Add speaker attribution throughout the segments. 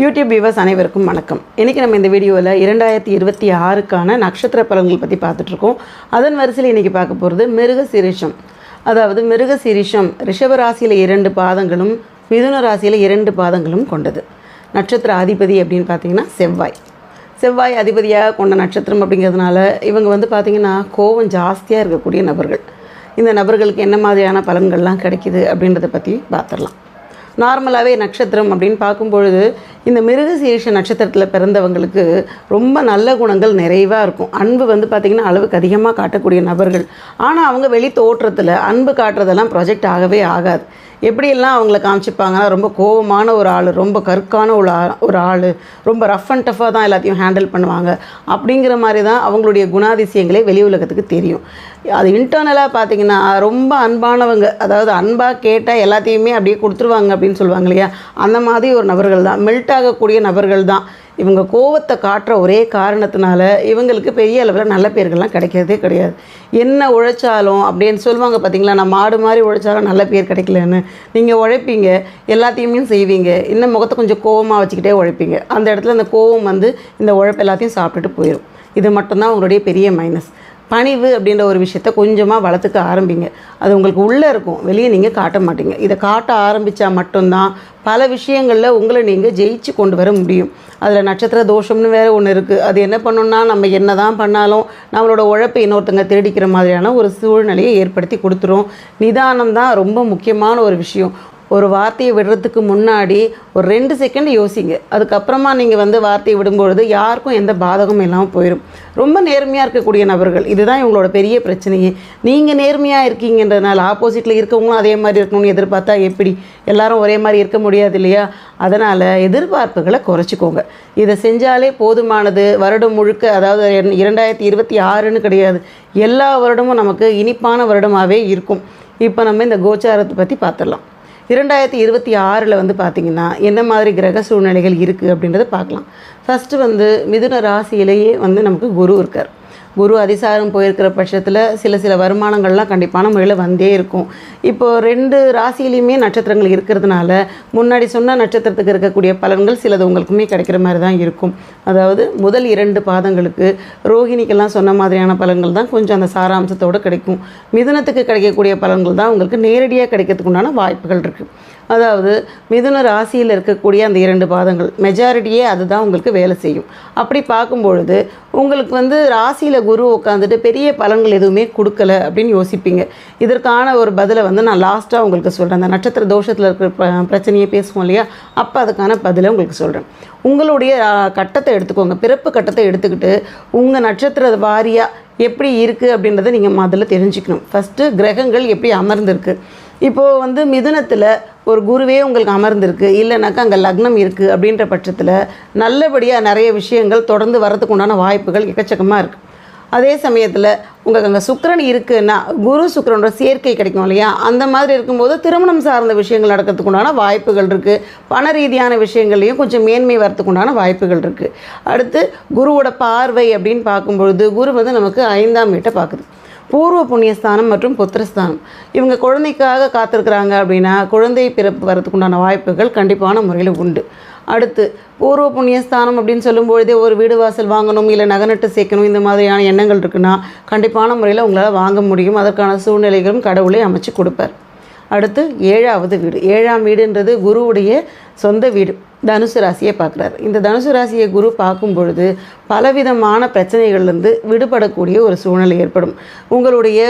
Speaker 1: YouTube viewers அனைவருக்கும் வணக்கம். இன்றைக்கி நம்ம இந்த வீடியோவில் இரண்டாயிரத்தி இருபத்தி ஆறுக்கான நட்சத்திர பலன்கள் பற்றி பார்த்துட்ருக்கோம். அதன் வரிசையில் இன்றைக்கி பார்க்க போகிறது மிருக சீரிஷம் அதாவது மிருக சீரிஷம் ரிஷப ராசியில் இரண்டு பாதங்களும் மிதுன ராசியில் இரண்டு பாதங்களும் கொண்டது. நட்சத்திர அதிபதி அப்படின்னு பார்த்தீங்கன்னா செவ்வாய். செவ்வாய் அதிபதியாக கொண்ட நட்சத்திரம் அப்படிங்கிறதுனால இவங்க வந்து பார்த்திங்கன்னா கோவம் ஜாஸ்தியாக இருக்கக்கூடிய நபர்கள். இந்த நபர்களுக்கு என்ன மாதிரியான பலன்கள்லாம் கிடைக்குது அப்படின்றத பற்றி பார்த்துடலாம். நார்மலாகவே நட்சத்திரம் அப்படின்னு பார்க்கும்பொழுது இந்த மிருகசீரிஷ நட்சத்திரத்தில் பிறந்தவங்களுக்கு ரொம்ப நல்ல குணங்கள் நிறைவாக இருக்கும். அன்பு வந்து பார்த்திங்கன்னா அளவுக்கு அதிகமாக காட்டக்கூடிய நபர்கள். ஆனால் அவங்க வெளி தோற்றத்தில் அன்பு காட்டுறதெல்லாம் ப்ரொஜெக்ட் ஆகவே ஆகாது. எப்படியெல்லாம் அவங்கள காமிச்சிப்பாங்கன்னா ரொம்ப கோபமான ஒரு ஆள் ரொம்ப கற்கான ஒரு ஆ ஒரு ஆள் ரொம்ப ரஃப் அண்ட் டஃப்பாக தான் எல்லாத்தையும் ஹேண்டில் பண்ணுவாங்க. அப்படிங்கிற மாதிரி தான் அவங்களுடைய குணாதிசயங்களே வெளி உலகத்துக்கு தெரியும். அது இன்டர்னலாக பார்த்தீங்கன்னா ரொம்ப அன்பானவங்க அதாவது அன்பாக கேட்டால் எல்லாத்தையுமே அப்படியே கொடுத்துருவாங்க அப்படின்னு சொல்லுவாங்க இல்லையா? அந்த மாதிரி ஒரு நபர்கள் தான். மெல்ட் ஆகக்கூடிய நபர்கள் தான். இவங்க கோவத்தை காட்டுற ஒரே காரணத்தினால இவங்களுக்கு பெரிய அளவில் நல்ல பேர்கள்லாம் கிடைக்கிறதே கிடையாது. என்ன உழைச்சாலும் அப்படின்னு சொல்லுவாங்க பார்த்தீங்களா நான் மாடு மாதிரி உழைச்சாலும் நல்ல பேர் கிடைக்கலன்னு. நீங்கள் உழைப்பீங்க எல்லாத்தையுமே செய்வீங்க. இன்னும் முகத்தை கொஞ்சம் கோவமாக வச்சுக்கிட்டே உழைப்பீங்க. அந்த இடத்துல அந்த கோவம் வந்து இந்த உழைப்பு எல்லாத்தையும் சாப்பிட்டுட்டு போயிடும் இது மட்டும்தான் உங்களுடைய பெரிய மைனஸ் பணிவு அப்படின்ற ஒரு விஷயத்த கொஞ்சமாக வளர்த்துக்க ஆரம்பிங்க. அது உங்களுக்கு உள்ளே இருக்கும். வெளியே நீங்கள் காட்ட மாட்டீங்க. இதை காட்ட ஆரம்பித்தா மட்டும்தான் பல விஷயங்களில் உங்களை நீங்கள் ஜெயிச்சு கொண்டு வர முடியும். அதில் நட்சத்திர தோஷம்னு வேறு ஒன்று இருக்குது அது என்ன பண்ணணும்னா நம்ம என்ன தான் பண்ணாலும் நம்மளோட உழைப்பை இன்னொருத்தங்க திருடிக்கிற மாதிரியான ஒரு சூழ்நிலையை ஏற்படுத்தி கொடுத்துரும். நிதானம் தான் ரொம்ப முக்கியமான ஒரு விஷயம். ஒரு வார்த்தையை விடுறதுக்கு முன்னாடி ஒரு ரெண்டு செகண்ட் யோசிங்க. அதுக்கப்புறமா நீங்கள் வந்து வார்த்தையை விடும்பொழுது யாருக்கும் எந்த பாதகமும் இல்லாமல் போயிடும் ரொம்ப நேர்மையாக இருக்கக்கூடிய நபர்கள் இதுதான் இவங்களோட பெரிய பிரச்சனையே. நீங்கள் நேர்மையாக இருக்கீங்கன்றதுனால ஆப்போசிட்டில் இருக்கவங்களும் அதே மாதிரி இருக்கணும்னு எதிர்பார்த்தா எப்படி? எல்லாரும் ஒரே மாதிரி இருக்க முடியாது இல்லையா? அதனால் எதிர்பார்ப்புகளை குறைச்சிக்கோங்க. இதை செஞ்சாலே போதுமானது. வருடம் முழுக்க அதாவது இரண்டாயிரத்தி இருபத்தி ஆறுன்னு கிடையாது. எல்லா வருடமும் நமக்கு இனிப்பான வருடமாகவே இருக்கும். இப்போ நம்ம இந்த கோச்சாரத்தை பற்றி பார்த்துடலாம் இரண்டாயிரத்தி இருபத்தி ஆறில் வந்து பார்த்திங்கன்னா என்ன மாதிரி கிரக சூழ்நிலைகள் இருக்குது அப்படின்றத பார்க்கலாம். ஃபஸ்ட்டு வந்து மிதுன ராசியிலேயே வந்து நமக்கு குரு இருக்கார். குரு அதிசாரம் போயிருக்கிற பட்சத்தில் சில சில வருமானங்கள்லாம் கண்டிப்பான முறையில் வந்தே இருக்கும். இப்போது ரெண்டு ராசியிலையுமே நட்சத்திரங்கள் இருக்கிறதுனால முன்னாடி சொன்ன நட்சத்திரத்துக்கு இருக்கக்கூடிய பலன்கள் சிலது உங்களுக்குமே கிடைக்கிற மாதிரி தான் இருக்கும். அதாவது முதல் இரண்டு பாதங்களுக்கு ரோஹிணிக்கெல்லாம் சொன்ன மாதிரியான பலன்கள் தான் கொஞ்சம் அந்த சாராம்சத்தோடு கிடைக்கும். மிதுனத்துக்கு கிடைக்கக்கூடிய பலன்கள் தான் உங்களுக்கு நேரடியாக கிடைக்கிறதுக்கு உண்டான வாய்ப்புகள் இருக்குது அதாவது மிதுன ராசியில் இருக்கக்கூடிய அந்த இரண்டு பாதங்கள். மெஜாரிட்டியே அதுதான் உங்களுக்கு வேலை செய்யும். அப்படி பார்க்கும்பொழுது உங்களுக்கு வந்து ராசியில் குரு உட்காந்துட்டு பெரிய பலன்கள் எதுவுமே கொடுக்கல அப்படின்னு யோசிப்பீங்க. இதற்கான ஒரு பதிலை வந்து நான் லாஸ்ட்டாக உங்களுக்கு சொல்கிறேன் அந்த நட்சத்திர தோஷத்தில் இருக்கிற ப- பிரச்சனையை பேசுவோம் இல்லையா? அப்போ அதுக்கான பதிலை உங்களுக்கு சொல்கிறேன் உங்களுடைய கட்டத்தை எடுத்துக்கோங்க. பிறப்பு கட்டத்தை எடுத்துக்கிட்டு உங்கள் நட்சத்திர வாரியாக எப்படி இருக்குது அப்படின்றத நீங்கள் முதல்ல தெரிஞ்சுக்கணும். ஃபஸ்ட்டு கிரகங்கள் எப்படி அமர்ந்திருக்கு. இப்போது வந்து மிதுனத்தில் ஒரு குருவே உங்களுக்கு அமர்ந்திருக்கு இல்லைனாக்கா அங்கே லக்னம் இருக்குது அப்படின்ற பட்சத்தில் நல்லபடியாக நிறைய விஷயங்கள் தொடர்ந்து வரதுக்கு உண்டான வாய்ப்புகள் எக்கச்சக்கமாக இருக்குது அதே சமயத்தில் உங்களுக்கு அங்கே சுக்கரன் இருக்குன்னா குரு சுக்கரனோட சேர்க்கை கிடைக்கும் இல்லையா? அந்த மாதிரி இருக்கும்போது திருமணம் சார்ந்த விஷயங்கள் நடக்கிறதுக்கு உண்டான வாய்ப்புகள் இருக்குது பண ரீதியான விஷயங்கள்லையும் கொஞ்சம் மேன்மை வரத்துக்கு உண்டான வாய்ப்புகள் இருக்குது அடுத்து குருவோட பார்வை அப்படின்னு பார்க்கும்பொழுது குரு வந்து நமக்கு ஐந்தாம் வீட்டை பார்க்குது. பூர்வ புண்ணியஸ்தானம் மற்றும் புத்திரஸ்தானம். இவங்க குழந்தைக்காக காத்திருக்கிறாங்க அப்படின்னா குழந்தை பிறப்பு வரதுக்குண்டான வாய்ப்புகள் கண்டிப்பான முறையில் உண்டு. அடுத்து பூர்வ புண்ணியஸ்தானம் அப்படின்னு சொல்லும்பொழுதே ஒரு வீடு வாசல் வாங்கணும் இல்லை நகநட்டு சேர்க்கணும் இந்த மாதிரியான எண்ணங்கள் இருக்குன்னா கண்டிப்பான முறையில் உங்களால் வாங்க முடியும். அதற்கான சூழ்நிலைகளும் கடவுளை அமைச்சு கொடுப்பார். அடுத்து ஏழாவது வீடு. ஏழாம் வீடுன்றது குருவுடைய சொந்த வீடு. தனுசு ராசியை பார்க்குறாரு. இந்த தனுசு ராசியை குரு பார்க்கும் பொழுது பலவிதமான பிரச்சனைகள்லேருந்து விடுபடக்கூடிய ஒரு சூழ்நிலை ஏற்படும். உங்களுடைய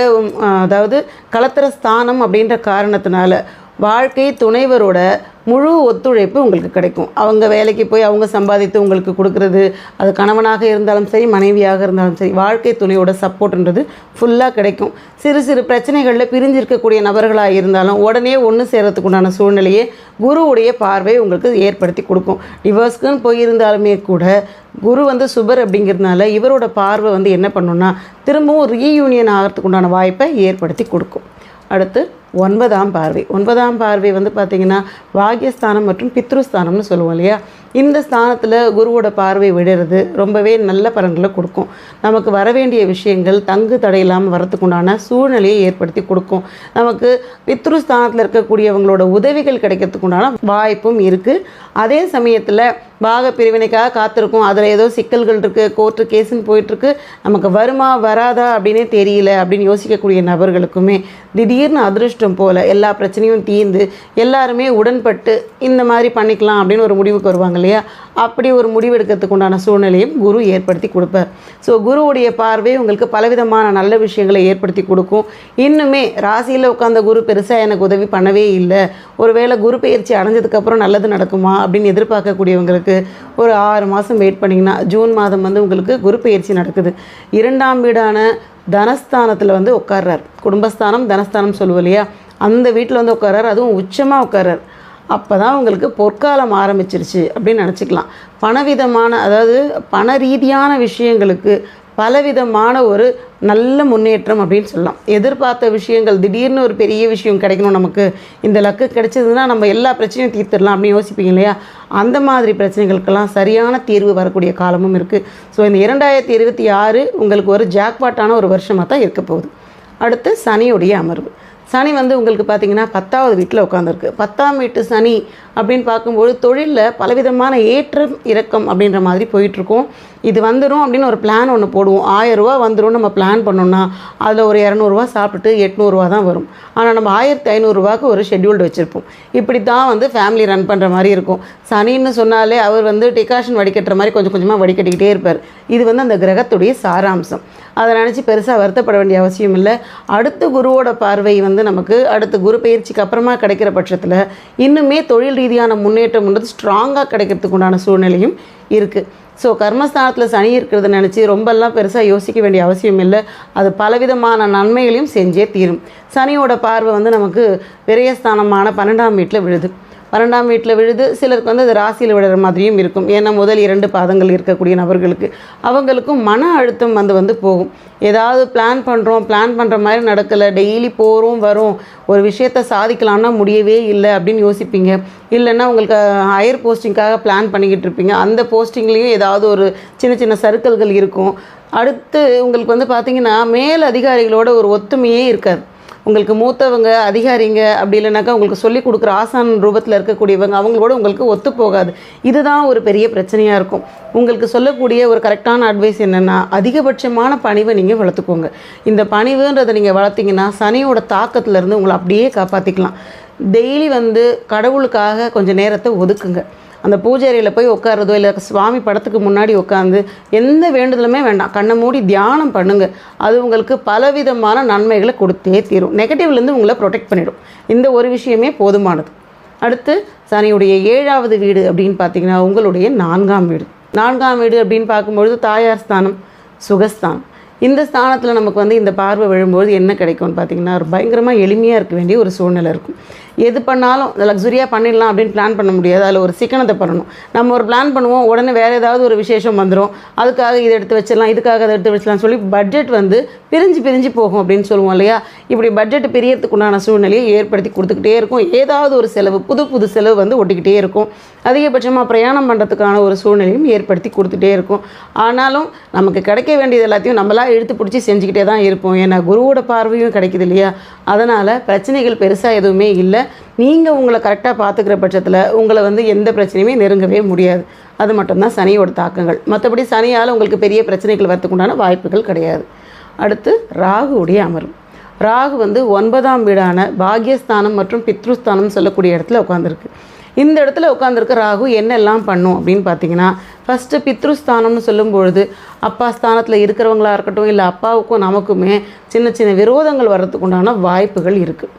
Speaker 1: அதாவது கலத்திர ஸ்தானம் அப்படின்ற காரணத்தினால வாழ்க்கை துணைவரோட முழு ஒத்துழைப்பு உங்களுக்கு கிடைக்கும். அவங்க வேலைக்கு போய் அவங்க சம்பாதித்து உங்களுக்கு கொடுக்கறது அது கணவனாக இருந்தாலும் சரி மனைவியாக இருந்தாலும் சரி வாழ்க்கை துணையோட சப்போர்ட்ன்றது ஃபுல்லாக கிடைக்கும். சிறு சிறு பிரச்சனைகளில் பிரிஞ்சிருக்கக்கூடிய நபர்களாக இருந்தாலும் உடனே ஒன்று சேர்றதுக்கு உண்டான சூழ்நிலையை குருவுடைய பார்வை உங்களுக்கு ஏற்படுத்தி கொடுக்கும். டிவோர்ஸ்க்குன்னு போயிருந்தாலுமே கூட குரு வந்து சுபர் அப்படிங்கிறதுனால இவரோட பார்வை வந்து என்ன பண்ணுன்னா திரும்பவும் ரீயூனியன் ஆகிறதுக்கு உண்டான வாய்ப்பை ஏற்படுத்தி கொடுக்கும். அடுத்து ஒன்பதாம் பார்வை. ஒன்பதாம் பார்வை வந்து பார்த்திங்கன்னா பாகியஸ்தானம் மற்றும் பித்ருஸ்தானம்னு சொல்லுவோம் இல்லையா? இந்த ஸ்தானத்தில் குருவோட பார்வை விடுறது ரொம்பவே நல்ல பலன்களை கொடுக்கும். நமக்கு வர வேண்டிய விஷயங்கள் தங்கு தடையில்லாமல் வரத்துக்குண்டான சூழ்நிலையை ஏற்படுத்தி கொடுக்கும். நமக்கு பித்ரு ஸ்தானத்தில் இருக்கக்கூடியவங்களோட உதவிகள் கிடைக்கிறதுக்குண்டான வாய்ப்பும் இருக்குது அதே சமயத்தில் பாக பிரிவினைக்காக காத்திருக்கும். அதில் ஏதோ சிக்கல்கள் இருக்குது கோர்ட்டு கேஸுன்னு போயிட்டுருக்கு. நமக்கு வருமா வராதா அப்படின்னே தெரியல அப்படின்னு யோசிக்கக்கூடிய நபர்களுக்குமே திடீர்னு அதிருஷ்டம் போல் எல்லா பிரச்சனையும் தீர்ந்து எல்லாருமே உடன்பட்டு இந்த மாதிரி பண்ணிக்கலாம் அப்படின்னு ஒரு முடிவுக்கு வருவாங்க இல்லையா? அப்படி ஒரு முடிவு எடுக்கிறதுக்கு உண்டான சூழ்நிலையும் குரு ஏற்படுத்தி கொடுப்பார். ஸோ குருவுடைய பார்வை உங்களுக்கு பலவிதமான நல்ல விஷயங்களை ஏற்படுத்தி கொடுக்கும். இன்னுமே ராசியில் உட்காந்த குரு பெருசாக எனக்கு உதவி பண்ணவே இல்லை. ஒருவேளை குரு பயிற்சி அடைஞ்சதுக்கப்புறம் நல்லது நடக்குமா அப்படின்னு எதிர்பார்க்கக்கூடியவங்களுக்கு ஒரு ஆறு மாதம் வெயிட் பண்ணிங்கன்னா ஜூன் மாதம் வந்து உங்களுக்கு குரு பயிற்சி நடக்குது. இரண்டாம் வீடான தனஸ்தானத்தில் வந்து உட்கார்றார். குடும்பஸ்தானம் தனஸ்தானம் சொல்லுவோம் இல்லையா? அந்த வீட்டில் வந்து உட்கார்றார். அதுவும் உச்சமாக உட்கார்றார். அப்போ தான் உங்களுக்கு பொற்காலம் ஆரம்பிச்சிருச்சு அப்படின்னு நினச்சிக்கலாம். பணவிதமான அதாவது பண ரீதியான விஷயங்களுக்கு பலவிதமான ஒரு நல்ல முன்னேற்றம் அப்படின்னு சொல்லலாம். எதிர்பார்த்த விஷயங்கள் திடீர்னு ஒரு பெரிய விஷயம் கிடைக்கணும் நமக்கு. இந்த லக்கு கிடைச்சதுன்னா நம்ம எல்லா பிரச்சனையும் தீர்த்துடலாம் அப்படின்னு யோசிப்பீங்க இல்லையா? அந்த மாதிரி பிரச்சனைகளுக்கெல்லாம் சரியான தீர்வு வரக்கூடிய காலமும் இருக்குது ஸோ இந்த இரண்டாயிரத்தி இருபத்தி ஆறு உங்களுக்கு ஒரு ஜாக்பாட்டான ஒரு வருஷமாக தான் இருக்க போகுது. அடுத்து சனியுடைய அமர்வு. சனி வந்து உங்களுக்கு பார்த்தீங்கன்னா பத்தாவது வீட்டில் உட்காந்துருக்கு பத்தாம் வீட்டு சனி அப்படின்னு பார்க்கும்போது தொழிலில் பலவிதமான ஏற்றம் இறக்கம் அப்படின்ற மாதிரி போயிட்டுருக்கோம். இது வந்துடும் அப்படின்னு ஒரு பிளான் ஒன்று போடுவோம். ஆயரூவா வந்துடும் நம்ம பிளான் பண்ணோம்னா அதில் ஒரு இரநூறுவா சாப்பிட்டுட்டு எட்நூறுவா தான் வரும். ஆனால் நம்ம ஆயிரத்தி ஐநூறுரூவாக்கு ஒரு ஷெட்யூல்டு வச்சுருப்போம். இப்படி தான் வந்து ஃபேமிலி ரன் பண்ணுற மாதிரி இருக்கும். சனின்னு சொன்னாலே அவர் வந்து டிகாஷன் வடிகட்டுற மாதிரி கொஞ்சம் கொஞ்சமாக வடிகட்டிக்கிட்டே இருப்பார். இது வந்து அந்த கிரகத்துடைய சாராம்சம். அதை நினச்சி பெருசாக வருத்தப்பட வேண்டிய அவசியம் இல்லை. அடுத்த குருவோட பார்வை வந்து நமக்கு அடுத்த குரு பயிற்சிக்கு அப்புறமா கிடைக்கிற பட்சத்தில் இன்னுமே தொழில் ரீதியான முன்னேற்றம்ன்றது ஸ்ட்ராங்காக கிடைக்கிறதுக்கு உண்டான சூழ்நிலையும் இருக்குது ஸோ கர்மஸ்தானத்தில் சனி இருக்கிறத நினச்சி ரொம்பலாம் பெருசாக யோசிக்க வேண்டிய அவசியம் இல்லை. அது பலவிதமான நன்மைகளையும் செஞ்சே தீரும். சனியோட பார்வை வந்து நமக்கு விரயஸ்தானமான பன்னெண்டாம் வீட்டில் விழுது. பன்னெண்டாம் வீட்டில் விழுது சிலருக்கு வந்து அது ராசியில் விழுற மாதிரியும் இருக்கும். ஏன்னா முதல் இரண்டு பாதங்கள் இருக்கக்கூடிய நபர்களுக்கு அவங்களுக்கும் மன அழுத்தம் வந்து வந்து போகும். ஏதாவது பிளான் பண்ணுறோம் பிளான் பண்ணுற மாதிரி நடக்கலை டெய்லி போகிறோம் வரும். ஒரு விஷயத்த சாதிக்கலாம்னா முடியவே இல்லை அப்படின்னு யோசிப்பீங்க. இல்லைன்னா உங்களுக்கு ஹையர் போஸ்டிங்க்காக பிளான் பண்ணிக்கிட்டு இருப்பீங்க. அந்த போஸ்டிங்லேயும் ஏதாவது ஒரு சின்ன சின்ன சர்க்கிள்கள் இருக்கும். அடுத்து உங்களுக்கு வந்து பார்த்திங்கன்னா மேல் அதிகாரிகளோட ஒரு ஒத்துமையே இருக்காது. உங்களுக்கு மூத்தவங்க அதிகாரிங்க அப்படி இல்லைனாக்கா உங்களுக்கு சொல்லி கொடுக்குற ஆசான் ரூபத்தில் இருக்கக்கூடியவங்க அவங்களோட உங்களுக்கு ஒத்து போகாது. இதுதான் ஒரு பெரிய பிரச்சனையாக இருக்கும். உங்களுக்கு சொல்லக்கூடிய ஒரு கரெக்டான அட்வைஸ் என்னென்னா அதிகபட்சமான பணிவை நீங்கள் வளர்த்துக்கோங்க. இந்த பணிவுன்றதை நீங்கள் வளர்த்திங்கன்னா சனியோட தாக்கத்துலேருந்து உங்களை அப்படியே காப்பாற்றிக்கலாம் டெய்லி வந்து கடவுளுக்காக கொஞ்சம் நேரத்தை ஒதுக்குங்க. அந்த பூஜை அறையில் போய் உட்காரதோ இல்லை சுவாமி படத்துக்கு முன்னாடி உட்காந்து எந்த வேண்டுதலுமே வேண்டாம். கண்ணை மூடி தியானம் பண்ணுங்க. அது உங்களுக்கு பலவிதமான நன்மைகளை கொடுத்தே தீரும். நெகட்டிவ்லேருந்து உங்களை ப்ரொடெக்ட் பண்ணிடும். இந்த ஒரு விஷயமே போதுமானது. அடுத்து சனியுடைய ஏழாவது வீடு அப்படின்னு பார்த்தீங்கன்னா உங்களுடைய நான்காம் வீடு. நான்காம் வீடு அப்படின்னு பார்க்கும்பொழுது தாயார் ஸ்தானம் சுகஸ்தானம். இந்த ஸ்தானத்தில் நமக்கு வந்து இந்த பார்வை விழும்போது என்ன கிடைக்கும்னு பார்த்தீங்கன்னா ஒரு பயங்கரமாக எளிமையாக இருக்க வேண்டிய ஒரு சூழ்நிலை இருக்கும். எது பண்ணாலும் லக்ஸுரியாக பண்ணிடலாம் அப்படின்னு பிளான் பண்ண முடியாது. அதில் ஒரு சிக்கனத்தை பண்ணணும். நம்ம ஒரு பிளான் பண்ணுவோம் உடனே வேறு ஏதாவது ஒரு விசேஷம் வந்துடும் அதுக்காக இதை எடுத்து வச்சிடலாம் இதுக்காக அதை எடுத்து வச்சிடலாம் சொல்லி பட்ஜெட் வந்து பிரிஞ்சு பிரிஞ்சு போகும் அப்படின்னு சொல்லுவோம் இல்லையா? இப்படி பட்ஜெட் பிரியறதுக்கு உண்டான சூழ்நிலையை ஏற்படுத்தி கொடுத்துக்கிட்டே இருக்கும். ஏதாவது ஒரு செலவு புது புது செலவு வந்து ஒட்டிக்கிட்டே இருக்கும். அதிகபட்சமாக பிரயாணம் பண்ணுறதுக்கான ஒரு சூழ்நிலையும் ஏற்படுத்தி கொடுத்துட்டே இருக்கும். ஆனாலும் நமக்கு கிடைக்க வேண்டியது எல்லாத்தையும் நம்மளா இழுத்து பிடிச்சி செஞ்சுக்கிட்டே தான் இருப்போம். ஏன்னா குருவோட பார்வையும் கிடைக்குது இல்லையா? அதனால் பிரச்சனைகள் பெருசாக எதுவுமே இல்லை. நீங்கள் உங்களை கரெக்டாக பார்த்துக்கிற பட்சத்தில் உங்களை வந்து எந்த பிரச்சனையுமே நெருங்கவே முடியாது. அது மட்டும்தான் சனியோட தாக்கங்கள். மற்றபடி சனியால் உங்களுக்கு பெரிய பிரச்சனைகள் வரத்துக்கு உண்டான வாய்ப்புகள் கிடையாது. அடுத்து ராகுவுடைய அமர்வு. ராகு வந்து ஒன்பதாம் வீடான பாக்யஸ்தானம் மற்றும் பித்ருஸ்தானம் சொல்லக்கூடிய இடத்துல உட்காந்துருக்கு இந்த இடத்துல உட்காந்துருக்க ராகு என்னெல்லாம் பண்ணும் அப்படின்னு பார்த்தீங்கன்னா ஃபஸ்ட்டு பித்ருஸ்தானம்னு சொல்லும் பொழுது அப்பா ஸ்தானத்தில் இருக்கிறவங்களா இருக்கட்டும் இல்லை அப்பாவுக்கும் நமக்குமே சின்ன சின்ன விரோதங்கள் வர்றதுக்கு உண்டான வாய்ப்புகள் இருக்குது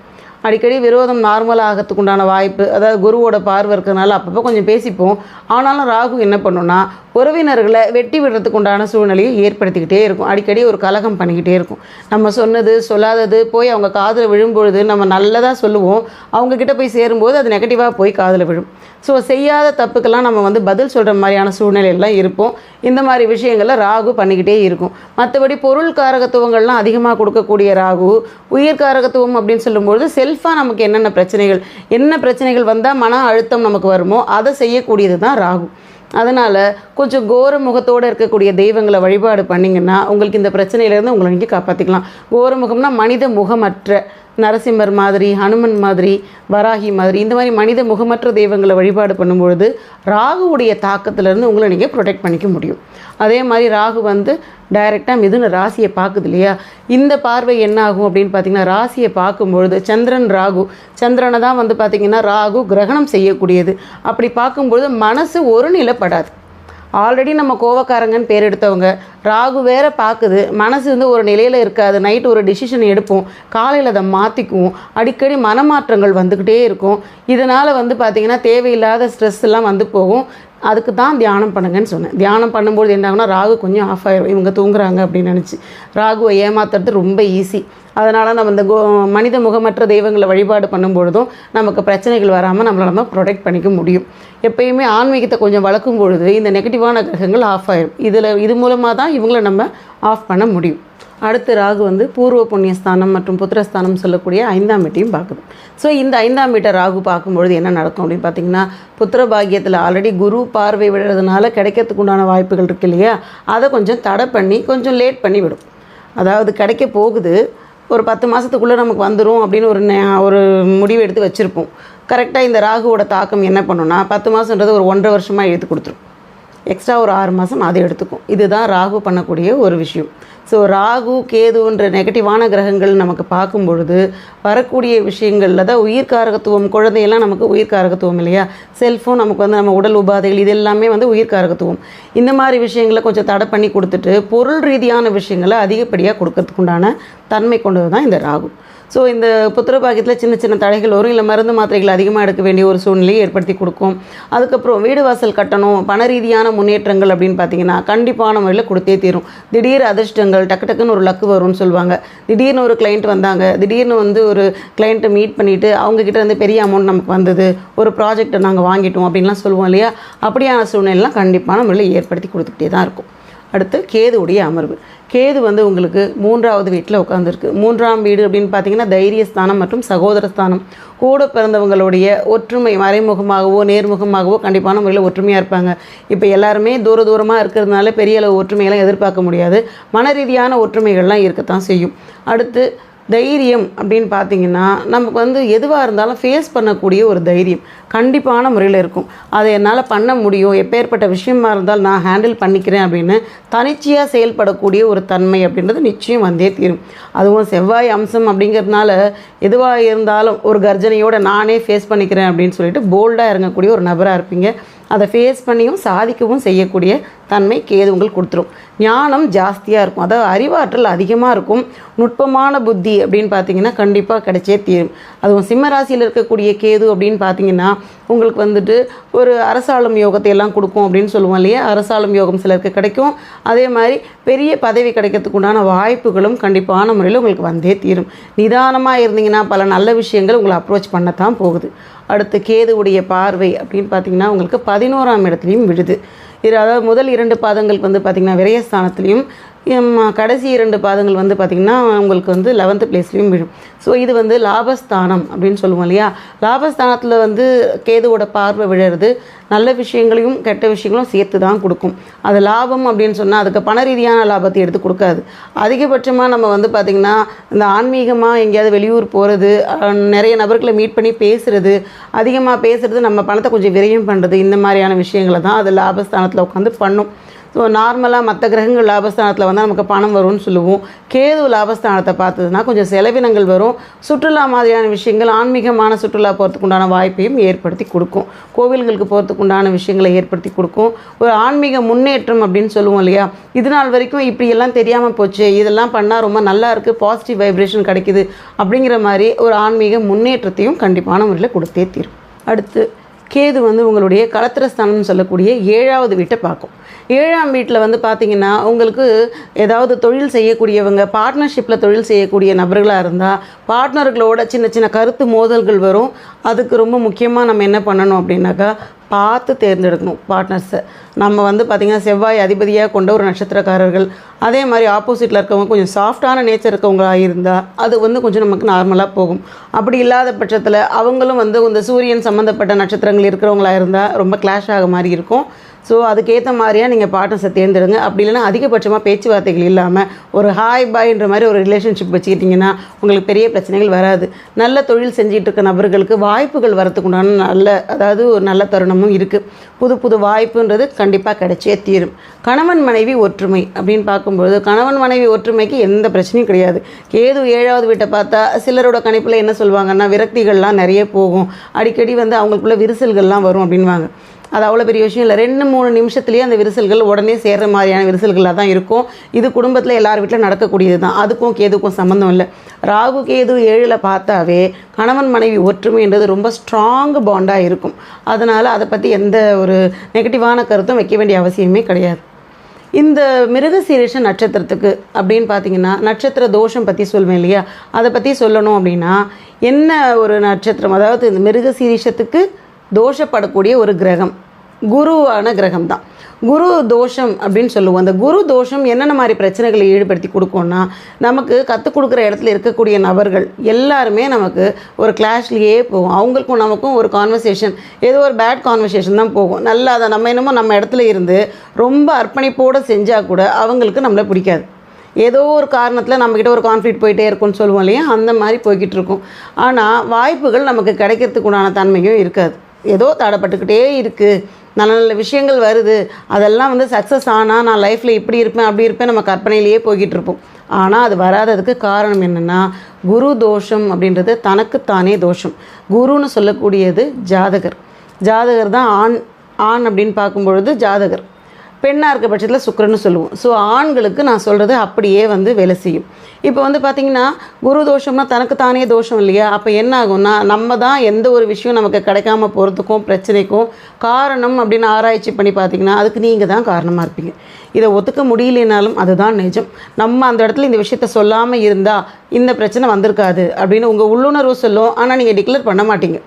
Speaker 1: அடிக்கடி விரோதம் நார்மல் ஆகிறதுக்கு உண்டான வாய்ப்பு அதாவது குருவோட பார்வை இருக்கிறதுனால அப்பப்போ கொஞ்சம் பேசிப்போம். ஆனாலும் ராகு என்ன பண்ணுன்னா உறவினர்களை வெட்டி விடுறதுக்கு உண்டான சூழ்நிலையை ஏற்படுத்திக்கிட்டே இருக்கும். அடிக்கடி ஒரு கலகம் பண்ணிக்கிட்டே இருக்கும். நம்ம சொன்னது சொல்லாதது போய் அவங்க காதில் விழும்பொழுது நம்ம நல்லதாக சொல்லுவோம். அவங்கக்கிட்ட போய் சேரும்போது அது நெகட்டிவாக போய் காதில் விழும். ஸோ செய்யாத தப்புக்கெல்லாம் நம்ம வந்து பதில் சொல்கிற மாதிரியான சூழ்நிலையெல்லாம் இருப்போம். இந்த மாதிரி விஷயங்களில் ராகு பண்ணிக்கிட்டே இருக்கும். மற்றபடி பொருள் காரகத்துவங்கள்லாம் அதிகமாக கொடுக்கக்கூடிய ராகு உயிர் காரகத்துவம் அப்படின்னு சொல்லும்பொழுது செல்ஃபாக நமக்கு என்னென்ன பிரச்சனைகள் என்ன பிரச்சனைகள் வந்தால் மன அழுத்தம் நமக்கு வருமோ அதை செய்யக்கூடியது தான் ராகு. அதனால் கொஞ்சம் கோர முகத்தோடு இருக்கக்கூடிய தெய்வங்களை வழிபாடு பண்ணிங்கன்னா உங்களுக்கு இந்த பிரச்சனையிலேருந்து உங்களை நீங்கள் காப்பாற்றிக்கலாம் கோரமுகம்னா மனித முகமற்ற நரசிம்மர் மாதிரி ஹனுமன் மாதிரி வராகி மாதிரி இந்த மாதிரி மனித முகமற்ற தெய்வங்களை வழிபாடு பண்ணும்பொழுது ராகுவுடைய தாக்கத்திலேருந்து உங்களை நீங்கள் ப்ரொடெக்ட் பண்ணிக்க முடியும். அதே மாதிரி ராகு வந்து டைரெக்டாக மிதுன ராசியை பார்க்குது இல்லையா? இந்த பார்வை என்ன ஆகும் அப்படின்னு பார்த்தீங்கன்னா ராசியை பார்க்கும்பொழுது சந்திரன் ராகு சந்திரனை தான் வந்து பார்த்திங்கன்னா ராகு கிரகணம் செய்யக்கூடியது. அப்படி பார்க்கும்பொழுது மனசு ஒரு நிலைப்படாது. ஆல்ரெடி நம்ம கோவக்காரங்கன்னு பேர் எடுத்தவங்க. ராகு வேற பார்க்குது மனசு வந்து ஒரு நிலையில் இருக்காது. நைட் ஒரு டிசிஷன் எடுப்போம். காலையில் அதை மாற்றிக்குவோம் அடிக்கடி மனமாற்றங்கள் வந்துக்கிட்டே இருக்கும். இதனால் வந்து பார்த்திங்கன்னா தேவையில்லாத ஸ்ட்ரெஸ் எல்லாம் வந்து போகும். அதுக்கு தான் தியானம் பண்ணுங்கன்னு சொன்னேன். தியானம் பண்ணும்போது என்ன ஆகும்னா ராகு கொஞ்சம் ஆஃப் ஆயிடும் இவங்க தூங்குறாங்க அப்படின்னு நினச்சி. ராகுவை ஏமாத்துறது ரொம்ப ஈஸி அதனால் நம்ம இந்த கோ மனித முகமற்ற தெய்வங்களை வழிபாடு பண்ணும்பொழுதும் நமக்கு பிரச்சனைகள் வராமல் நம்மளை நம்ம ப்ரொடெக்ட் பண்ணிக்க முடியும். எப்பயுமே ஆன்மீகத்தை கொஞ்சம் வளர்க்கும் பொழுது இந்த நெகட்டிவான கிரகங்கள் ஆஃப் ஆயிடும் இதில் இது மூலமாக தான் இவங்களை நம்ம ஆஃப் பண்ண முடியும். அடுத்து ராகு வந்து பூர்வ புண்ணியஸ்தானம் மற்றும் புத்திரஸ்தானம் சொல்லக்கூடிய ஐந்தாம் வீட்டையும் பார்க்குது. ஸோ இந்த ஐந்தாம் வீட்டை ராகு பார்க்கும்பொழுது என்ன நடக்கும் அப்படின்னு பார்த்தீங்கன்னா புத்திர பாக்கியத்தில் ஆல்ரெடி குரு பார்வை விடுறதுனால கிடைக்கிறதுக்கு உண்டான வாய்ப்புகள் இருக்கு இல்லையா? அதை கொஞ்சம் தடை பண்ணி கொஞ்சம் லேட் பண்ணி விடும். அதாவது கிடைக்க போகுது ஒரு பத்து மாதத்துக்குள்ளே நமக்கு வந்துடும் அப்படின்னு ஒரு நே- ஒரு முடிவு எடுத்து வச்சுருப்போம். கரெக்டாக இந்த ராகுவோட தாக்கம் என்ன பண்ணுன்னா பத்து மாதன்றது ஒரு ஒன்றரை வருஷமாக எழுத்து கொடுத்துரும். எக்ஸ்ட்ரா ஒரு ஆறு மாதம் அதை எடுத்துக்கும். இதுதான் ராகு பண்ணக்கூடிய ஒரு விஷயம். ஸோ ராகு கேதுன்ற நெகட்டிவான கிரகங்கள் நமக்கு பார்க்கும் பொழுது வரக்கூடிய விஷயங்களில் தான் உயிர்காரகத்துவம் குழந்தையெல்லாம் நமக்கு உயிர்காரகத்துவம் இல்லையா? செல்ஃபோன் நமக்கு வந்து நம்ம உடல் உபாதைகள் இது எல்லாமே வந்து உயிர்காரகத்துவம் இந்த மாதிரி விஷயங்களை கொஞ்சம் தடை பண்ணி கொடுத்துட்டு பொருள் ரீதியான விஷயங்களை அதிகப்படியாக கொடுக்கறதுக்குண்டான தன்மை கொண்டது தான் இந்த ராகு. ஸோ இந்த புத்திர பாக்கியத்தில் சின்ன சின்ன தடைகள் வரும். இல்லை மருந்து மாத்திரைகள் அதிகமாக எடுக்க வேண்டிய ஒரு சூழ்நிலையை ஏற்படுத்தி கொடுக்கும். அதுக்கப்புறம் வீடு வாசல் கட்டணும் பண ரீதியான முன்னேற்றங்கள் அப்படின்னு பார்த்தீங்கன்னா கண்டிப்பான முறையில் கொடுத்தே தீரும். திடீர் அதிர்ஷ்டங்கள் டக்கு டக்குன்னு ஒரு லக்கு வரும்னு சொல்லுவாங்க. திடீர்னு ஒரு கிளைண்ட் வந்தாங்க. திடீர்னு வந்து ஒரு கிளைண்ட்டை மீட் பண்ணிவிட்டு அவங்கக்கிட்ட இருந்து பெரிய அமௌண்ட் நமக்கு வந்தது. ஒரு ப்ராஜெக்ட்டை நாங்கள் வாங்கிட்டோம் அப்படின்லாம் சொல்லுவோம் இல்லையா? அப்படியான சூழ்நிலைலாம் கண்டிப்பான முறையில் ஏற்படுத்தி கொடுத்துக்கிட்டே தான் இருக்கும். அடுத்து கேதுவுடைய அமர்வு. கேது வந்து உங்களுக்கு மூன்றாவது வீட்டில் உட்காந்துருக்கு மூன்றாம் வீடு அப்படின்னு பார்த்தீங்கன்னா தைரியஸ்தானம் மற்றும் சகோதரஸ்தானம். கூட பிறந்தவங்களுடைய ஒற்றுமை மறைமுகமாகவோ நேர்முகமாகவோ கண்டிப்பான முறையில் ஒற்றுமையாக இருப்பாங்க. இப்போ எல்லாருமே தூர தூரமாக இருக்கிறதுனால பெரிய அளவு ஒற்றுமையெல்லாம் எதிர்பார்க்க முடியாது. மன ரீதியான ஒற்றுமைகள்லாம் இருக்கத்தான் செய்யும். அடுத்து தைரியம் அப்படின்னு பார்த்தீங்கன்னா நமக்கு வந்து எதுவாக இருந்தாலும் ஃபேஸ் பண்ணக்கூடிய ஒரு தைரியம் கண்டிப்பான முறையில் இருக்கும். அதை என்னால் பண்ண முடியும். எப்பேற்பட்ட விஷயமா இருந்தாலும் நான் ஹேண்டில் பண்ணிக்கிறேன் அப்படின்னு தனிச்சையாக செயல்படக்கூடிய ஒரு தன்மை அப்படின்றது நிச்சயம் வந்தே தீரும். அதுவும் செவ்வாய் அம்சம் அப்படிங்கிறதுனால எதுவாக இருந்தாலும் ஒரு கர்ஜனையோட நானே ஃபேஸ் பண்ணிக்கிறேன் அப்படின்னு சொல்லிட்டு போல்டாக இறங்கக்கூடிய ஒரு நபராக இருப்பீங்க. அதை ஃபேஸ் பண்ணியும் சாதிக்கவும் செய்யக்கூடிய தன்மை கேது உங்களுக்கு கொடுத்துரும். ஞானம் ஜாஸ்தியாக இருக்கும். அதாவது அறிவாற்றல் அதிகமாக இருக்கும். நுட்பமான புத்தி அப்படின்னு பார்த்தீங்கன்னா கண்டிப்பாக கிடைச்சே தீரும். அதுவும் சிம்மராசியில் இருக்கக்கூடிய கேது அப்படின்னு பார்த்தீங்கன்னா உங்களுக்கு வந்துட்டு ஒரு அரசாளும் யோகத்தை எல்லாம் கொடுக்கும் அப்படின்னு சொல்லுவோம் இல்லையா? அரசாளும் யோகம் சிலருக்கு கிடைக்கும். அதே மாதிரி பெரிய பதவி கிடைக்கிறதுக்கு உண்டான வாய்ப்புகளும் கண்டிப்பான முறையில் உங்களுக்கு வந்தே தீரும். நிதானமாக இருந்தீங்கன்னா பல நல்ல விஷயங்கள் உங்களை அப்ரோச் பண்ணத்தான் போகுது. அடுத்து கேதுவுடைய பார்வை அப்படின்னு பார்த்தீங்கன்னா உங்களுக்கு பதினோராம் இடத்துலையும் விழுது. இரு அதாவது முதல் இரண்டு பாதங்களுக்கு வந்து பார்த்திங்கன்னா விரயஸ்தானத்துலேயும் கடைசி இரண்டு பாதங்கள் வந்து பார்த்திங்கன்னா உங்களுக்கு வந்து லெவன்த்து பிளேஸ்லையும் விழும். ஸோ இது வந்து லாபஸ்தானம் அப்படின்னு சொல்லுவோம் இல்லையா? லாபஸ்தானத்தில் வந்து கேதுவோட பார்வை விழுறது நல்ல விஷயங்களையும் கெட்ட விஷயங்களும் சேர்த்து தான் கொடுக்கும். அது லாபம் அப்படின்னு சொன்னால் அதுக்கு பண ரீதியான லாபத்தை எடுத்து கொடுக்காது. அதிகபட்சமாக நம்ம வந்து பார்த்திங்கன்னா இந்த ஆன்மீகமாக எங்கேயாவது வெளியூர் போகிறது நிறைய நபர்களை மீட் பண்ணி பேசுகிறது அதிகமாக பேசுகிறது நம்ம பணத்தை கொஞ்சம் விரையும் பண்ணுறது இந்த மாதிரியான விஷயங்களை தான் அது லாபஸ்தானத்தில் உட்காந்து பண்ணும். ஸோ நார்மலாக மற்ற கிரகங்கள் லாபஸ்தானத்தில் வந்தால் நமக்கு பணம் வரும்னு சொல்லுவோம். கேது லாபஸ்தானத்தை பார்த்ததுன்னா கொஞ்சம் செலவினங்கள் வரும். சுற்றுலா மாதிரியான விஷயங்கள் ஆன்மீகமான சுற்றுலா போகிறதுக்கு உண்டான வாய்ப்பையும் ஏற்படுத்தி கொடுக்கும். கோவில்களுக்கு போகிறதுக்கு உண்டான விஷயங்களை ஏற்படுத்தி கொடுக்கும். ஒரு ஆன்மீக முன்னேற்றம் அப்படின்னு சொல்லுவோம் இல்லையா? இது நாள் வரைக்கும் இப்படியெல்லாம் தெரியாமல் போச்சு. இதெல்லாம் பண்ணால் ரொம்ப நல்லா இருக்குது பாசிட்டிவ் வைப்ரேஷன் கிடைக்குது அப்படிங்கிற மாதிரி ஒரு ஆன்மீக முன்னேற்றத்தையும் கண்டிப்பான முறையில் கொடுத்தே தீரும். அடுத்து கேது வந்து உங்களுடைய களத்திரஸ்தானம்னு சொல்லக்கூடிய ஏழாவது வீட்டை பார்க்கும். ஏழாம் வீட்டில் வந்து பார்த்தீங்கன்னா உங்களுக்கு ஏதாவது தொழில் செய்யக்கூடியவங்க பார்ட்னர்ஷிப்பில் தொழில் செய்யக்கூடிய நபர்களாக இருந்தால் பார்ட்னர்களோட சின்ன சின்ன கருத்து மோதல்கள் வரும். அதுக்கு ரொம்ப முக்கியமாக நம்ம என்ன பண்ணணும் அப்படின்னாக்கா பார்த்து தேர்ந்தெடுக்கணும் பார்ட்னர்ஸை நம்ம வந்து பார்த்திங்கன்னா செவ்வாய் அதிபதியாக கொண்ட ஒரு நட்சத்திரக்காரர்கள் அதே மாதிரி ஆப்போசிட்டில் இருக்கவங்க கொஞ்சம் சாஃப்டான நேச்சர் இருக்கவங்களாக இருந்தால் அது வந்து கொஞ்சம் நமக்கு நார்மலாக போகும். அப்படி இல்லாத பட்சத்தில் அவங்களும் வந்து இந்த சூரியன் சம்மந்தப்பட்ட நட்சத்திரங்கள் இருக்கிறவங்களாக இருந்தால் ரொம்ப கிளாஷ் ஆக மாதிரி இருக்கும். ஸோ அதுக்கேற்ற மாதிரியாக நீங்கள் பார்ட்னர்ஸை தேர்ந்தெடுங்க அப்படி இல்லைன்னா அதிகபட்சமாக பேச்சுவார்த்தைகள் இல்லாமல் ஒரு ஹாய் பாய்ன்ற மாதிரி ஒரு ரிலேஷன்ஷிப் வச்சுக்கிட்டிங்கன்னா உங்களுக்கு பெரிய பிரச்சனைகள் வராது. நல்ல தொழில் செஞ்சுட்டு இருக்க நபர்களுக்கு வாய்ப்புகள் வரத்துக்கு உண்டான நல்ல அதாவது ஒரு நல்ல தருணமும் இருக்குது புது புது வாய்ப்புன்றது கண்டிப்பாக கிடைச்சே தீரும். கணவன் மனைவி ஒற்றுமை அப்படின்னு பார்க்கும்பொழுது கணவன் மனைவி ஒற்றுமைக்கு எந்த பிரச்சனையும் கிடையாது. ஏது ஏழாவது வீட்டை பார்த்தா சிலரோட கணிப்பில் என்ன சொல்லுவாங்கன்னா விரக்திகள்லாம் நிறைய போகும். அடிக்கடி வந்து அவங்களுக்குள்ள விரிசல்கள்லாம் வரும் அப்படின்வாங்க அது அவ்வளோ பெரிய விஷயம் இல்லை. ரெண்டு மூணு நிமிஷத்துலேயே அந்த விரிசல்கள் உடனே சேர்ற மாதிரியான விரிசல்களாக தான் இருக்கும். இது குடும்பத்தில் எல்லார் வீட்டிலும் நடக்கக்கூடியது தான் அதுக்கும் கேதுக்கும் சம்மந்தம் இல்லை. ராகு கேது ஏழில் பார்த்தாவே கணவன் மனைவி ஒற்றுமைன்றது ரொம்ப ஸ்ட்ராங் பாண்டாக இருக்கும். அதனால் அதை பற்றி எந்த ஒரு நெகட்டிவான கருத்தும் வைக்க வேண்டிய அவசியமே கிடையாது. இந்த மிருகசீரிஷ நட்சத்திரத்துக்கு அப்படின்னு பார்த்தீங்கன்னா நட்சத்திர தோஷம் பற்றி சொல்வேன் இல்லையா? அதை பற்றி சொல்லணும் அப்படின்னா என்ன ஒரு நட்சத்திரம்? அதாவது இந்த மிருகசீரிஷத்துக்கு தோஷப்படக்கூடிய ஒரு கிரகம். குருவான கிரகம் தான் குரு தோஷம் அப்படின்னு சொல்லுவோம். அந்த குரு தோஷம் என்னென்ன மாதிரி பிரச்சனைகளை ஈடுபடுத்தி கொடுக்கும்னா நமக்கு கற்றுக் கொடுக்குற இடத்துல இருக்கக்கூடிய நபர்கள் எல்லாருமே நமக்கு ஒரு கிளாஷ்லேயே போகும். அவங்களுக்கும் நமக்கும் ஒரு கான்வர்சேஷன் ஏதோ ஒரு பேட் கான்வர்சேஷன் தான் போகும். நல்லா அதை நம்ம என்னமோ நம்ம இடத்துல இருந்து ரொம்ப அர்ப்பணிப்போடு செஞ்சால் கூட அவங்களுக்கு நம்மளை பிடிக்காது. ஏதோ ஒரு காரணத்தில் நம்மக்கிட்ட ஒரு கான்ஃப்ளிக் போயிட்டே இருக்கும்னு சொல்லுவோம் இல்லையா? அந்த மாதிரி போய்கிட்டு இருக்கும். ஆனால் வாய்ப்புகள் நமக்கு கிடைக்கிறதுக்கு உண்டான தன்மையும் இருக்காது. ஏதோ தடப்பட்டுக்கிட்டே இருக்குது நல்ல நல்ல விஷயங்கள் வருது. அதெல்லாம் வந்து சக்ஸஸ் ஆனால் நான் லைஃப்பில் இப்படி இருப்பேன் அப்படி இருப்பேன் நம்ம கற்பனையிலேயே போய்கிட்டு இருப்போம். ஆனால் அது வராததுக்கு காரணம் என்னென்னா குரு தோஷம் அப்படின்றது தனக்குத்தானே தோஷம். குருன்னு சொல்லக்கூடியது ஜாதகர். ஜாதகர் தான் ஆண் ஆண் அப்படின்னு பார்க்கும்பொழுது ஜாதகர். பெண்ணாக இருக்க பட்சத்தில் சுக்கரன்னு சொல்லுவோம். ஸோ ஆண்களுக்கு நான் சொல்கிறது அப்படியே வந்து வேலை செய்யும். இப்போ வந்து பார்த்திங்கன்னா குரு தோஷம்னா தனக்கு தானே தோஷம் இல்லையா? அப்போ என்ன ஆகும்னா நம்ம தான் எந்த ஒரு விஷயம் நமக்கு கிடைக்காம போகிறதுக்கும் பிரச்சனைக்கும் காரணம் அப்படின்னு ஆராய்ச்சி பண்ணி பார்த்திங்கன்னா அதுக்கு நீங்கள் தான் காரணமாக இருப்பீங்க. இதை ஒத்துக்க முடியலனாலும் அதுதான் நிஜம். நம்ம அந்த இடத்துல இந்த விஷயத்த சொல்லாமல் இருந்தால் இந்த பிரச்சனை வந்திருக்காது அப்படின்னு உங்கள் உள்ளுணர்வு சொல்லும். ஆனால் நீங்கள் டிக்ளேர் பண்ண மாட்டீங்க.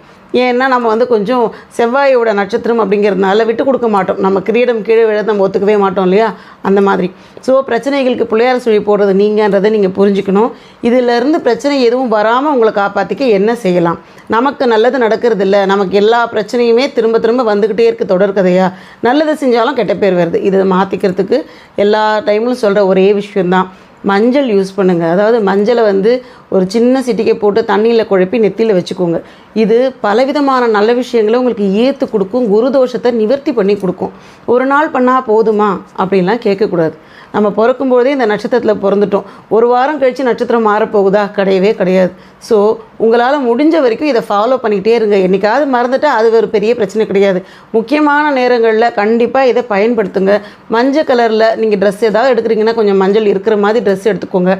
Speaker 1: ஏன்னா நம்ம வந்து கொஞ்சம் செவ்வாயோட நட்சத்திரம் அப்படிங்கிறதுனால விட்டு கொடுக்க மாட்டோம். நம்ம கிரீடம் கீழே விழ நம்ம ஒத்துக்கவே மாட்டோம் இல்லையா? அந்த மாதிரி. ஸோ பிரச்சனைகளுக்கு பிள்ளையார் சுழி போடுறது நீங்கன்றதை நீங்கள் புரிஞ்சுக்கணும். இதிலேருந்து பிரச்சனை எதுவும் வராமல் உங்களை காப்பாற்றிக்க என்ன செய்யலாம்? நமக்கு நல்லது நடக்கிறது இல்லை. நமக்கு எல்லா பிரச்சனையுமே திரும்ப திரும்ப வந்துக்கிட்டே இருக்குது தொடர்கதையா நல்லது செஞ்சாலும் கெட்ட பேர் வருது. இதை மாற்றிக்கிறதுக்கு எல்லா டைமிலும் சொல்கிற ஒரே விஷயந்தான் மஞ்சள் யூஸ் பண்ணுங்கள் அதாவது மஞ்சளை வந்து ஒரு சின்ன சிட்டிக்கை போட்டு தண்ணியில் குழப்பி நெத்தியில் வச்சுக்கோங்க. இது பலவிதமான நல்ல விஷயங்களை உங்களுக்கு ஈர்த்து கொடுக்கும் குரு தோஷத்தை நிவர்த்தி பண்ணி கொடுக்கும். ஒரு நாள் பண்ணால் போதுமா? அப்படின்லாம் கேட்கக்கூடாது. நம்ம பிறக்கும்போதே இந்த நட்சத்திரத்தில் பிறந்துட்டோம். ஒரு வாரம் கழித்து நட்சத்திரம் மாறப்போகுதா? கிடையவே கிடையாது. ஸோ உங்களால் முடிஞ்ச வரைக்கும் இதை ஃபாலோ பண்ணிக்கிட்டே இருங்க. என்றைக்காவது மறந்துட்டால் அது ஒரு பெரிய பிரச்சனை கிடையாது. முக்கியமான நேரங்களில் கண்டிப்பாக இதை பயன்படுத்துங்க. மஞ்சள் கலரில் நீங்கள் ட்ரெஸ் ஏதாவது எடுக்கிறீங்கன்னா கொஞ்சம் மஞ்சள் இருக்கிற மாதிரி ட்ரெஸ் எடுத்துக்கோங்க.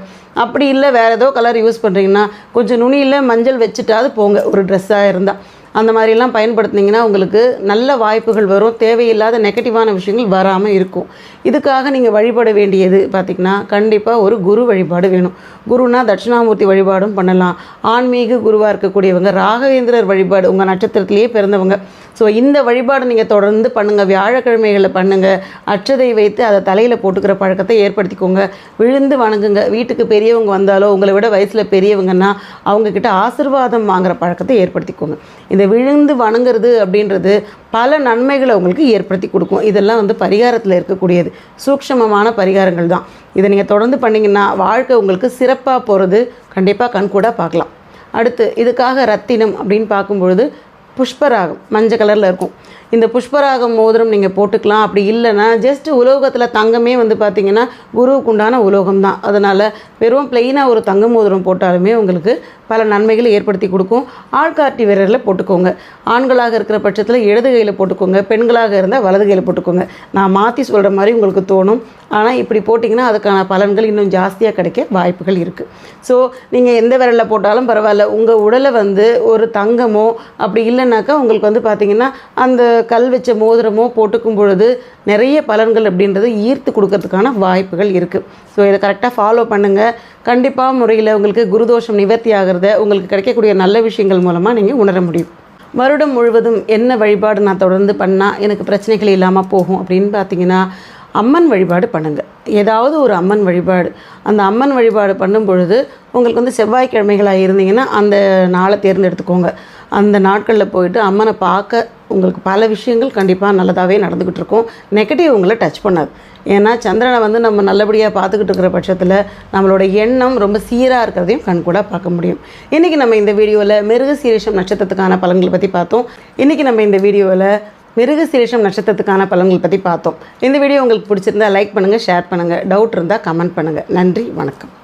Speaker 1: அப்படி இல்லை வேறு ஏதோ கலர் யூஸ் பண்ணுறீங்கன்னா கொஞ்சம் நுனியில் மஞ்சள் வச்சுட்டாவது போங்க ஒரு ட்ரெஸ்ஸாக இருந்தால் அந்த மாதிரிலாம் பயன்படுத்தினீங்கன்னா உங்களுக்கு நல்ல வாய்ப்புகள் வரும். தேவையில்லாத நெகட்டிவான விஷயங்கள் வராமல் இருக்கும். இதுக்காக நீங்கள் வழிபட வேண்டியது பார்த்திங்கன்னா கண்டிப்பாக ஒரு குரு வழிபாடு வேணும். குருனா தட்சிணாமூர்த்தி வழிபாடும் பண்ணலாம். ஆன்மீக குருவாக இருக்கக்கூடியவங்க ராகவேந்திரர் வழிபாடு உங்கள் நட்சத்திரத்திலேயே பிறந்தவங்க. ஸோ இந்த வழிபாடு நீங்கள் தொடர்ந்து பண்ணுங்கள் வியாழக்கிழமைகளில் பண்ணுங்கள் அச்சதை வைத்து அதை தலையில் போட்டுக்கிற பழக்கத்தை ஏற்படுத்திக்கோங்க. விழுந்து வணங்குங்க. வீட்டுக்கு பெரியவங்க வந்தாலோ உங்களை விட வயசில் பெரியவங்கன்னா அவங்கக்கிட்ட ஆசிர்வாதம் வாங்குற பழக்கத்தை ஏற்படுத்திக்கோங்க. இந்த விழுந்து வணங்குறது அப்படின்றது பல நன்மைகளை உங்களுக்கு ஏற்படுத்தி கொடுக்கும். இதெல்லாம் வந்து பரிகாரத்தில் இருக்கக்கூடியது. சூக்ஷமமான பரிகாரங்கள் தான். இதை நீங்கள் தொடர்ந்து பண்ணிங்கன்னா வாழ்க்கை உங்களுக்கு சிறப்பாக போகிறது கண்டிப்பாக கண்கூடாக பார்க்கலாம். அடுத்து இதுக்காக ரத்தினம் அப்படின்னு பார்க்கும்பொழுது புஷ்பராகம் மஞ்சள் கலரில் இருக்கும். இந்த புஷ்பராகம் மோதிரம் நீங்கள் போட்டுக்கலாம். அப்படி இல்லைன்னா ஜஸ்ட் உலோகத்தில் தங்கமே வந்து பார்த்தீங்கன்னா குருவுக்கு உண்டான உலோகம் தான். அதனால் வெறும் பிளெயினாக ஒரு தங்க மோதிரம் போட்டாலுமே உங்களுக்கு பல நன்மைகளை ஏற்படுத்தி கொடுக்கும். ஆள்காட்டி விரலில் போட்டுக்கோங்க. ஆண்களாக இருக்கிற பட்சத்தில் இடது கையில் போட்டுக்கோங்க. பெண்களாக இருந்தால் வலது கையில் போட்டுக்கோங்க. நான் மாற்றி சொல்கிற மாதிரி உங்களுக்கு தோணும். ஆனால் இப்படி போட்டிங்கன்னா அதுக்கான பலன்கள் இன்னும் ஜாஸ்தியாக கிடைக்க வாய்ப்புகள் இருக்குது ஸோ நீங்கள் எந்த விரலில் போட்டாலும் பரவாயில்ல. உங்கள் உடலை வந்து ஒரு தங்கமோ அப்படி இல்லைனாக்கா உங்களுக்கு வந்து பார்த்திங்கன்னா அந்த கல் வச்ச மோதிரமோ போட்டுக்கும் பொழுது நிறைய பலன்கள் அப்படின்றது ஈர்த்து கொடுக்கறதுக்கான வாய்ப்புகள் இருக்குது ஸோ இதை கரெக்டாக ஃபாலோ பண்ணுங்கள் கண்டிப்பாக முறையில் உங்களுக்கு குருதோஷம் நிவர்த்தி ஆகிறத உங்களுக்கு கிடைக்கக்கூடிய நல்ல விஷயங்கள் மூலமாக நீங்கள் உணர முடியும். வருடம் முழுவதும் என்ன வழிபாடு நான் தொடர்ந்து பண்ணால் எனக்கு பிரச்சனைகள் இல்லாமல் போகும் அப்படின்னு பார்த்தீங்கன்னா அம்மன் வழிபாடு பண்ணுங்கள் ஏதாவது ஒரு அம்மன் வழிபாடு. அந்த அம்மன் வழிபாடு பண்ணும் பொழுது உங்களுக்கு வந்து செவ்வாய்க்கிழமைகளாக இருந்தீங்கன்னா அந்த நாளை தேர்ந்தெடுத்துக்கோங்க. அந்த நாட்களில் போயிட்டு அம்மனை பார்க்க உங்களுக்கு பல விஷயங்கள் கண்டிப்பாக நல்லதாகவே நடந்துக்கிட்டு இருக்கும். நெகட்டிவ் உங்களை டச் பண்ணாது. ஏன்னா சந்திரனை வந்து நம்ம நல்லபடியாக பார்த்துக்கிட்டு இருக்கிற பட்சத்தில் நம்மளோட எண்ணம் ரொம்ப சீராக இருக்கிறதையும் கண்கூட பார்க்க முடியும். இன்றைக்கி நம்ம இந்த வீடியோவில் மிருக சீரிஷம் நட்சத்திரத்துக்கான பலன்களை பற்றி பார்த்தோம். இன்றைக்கி நம்ம இந்த வீடியோவில் மிருக சீரிஷம் நட்சத்திரத்துக்கான பலன்கள் பற்றி பார்த்தோம். இந்த வீடியோ உங்களுக்கு பிடிச்சிருந்தா லைக் பண்ணுங்கள் ஷேர் பண்ணுங்கள் டவுட் இருந்தால் கமெண்ட் பண்ணுங்கள் நன்றி வணக்கம்.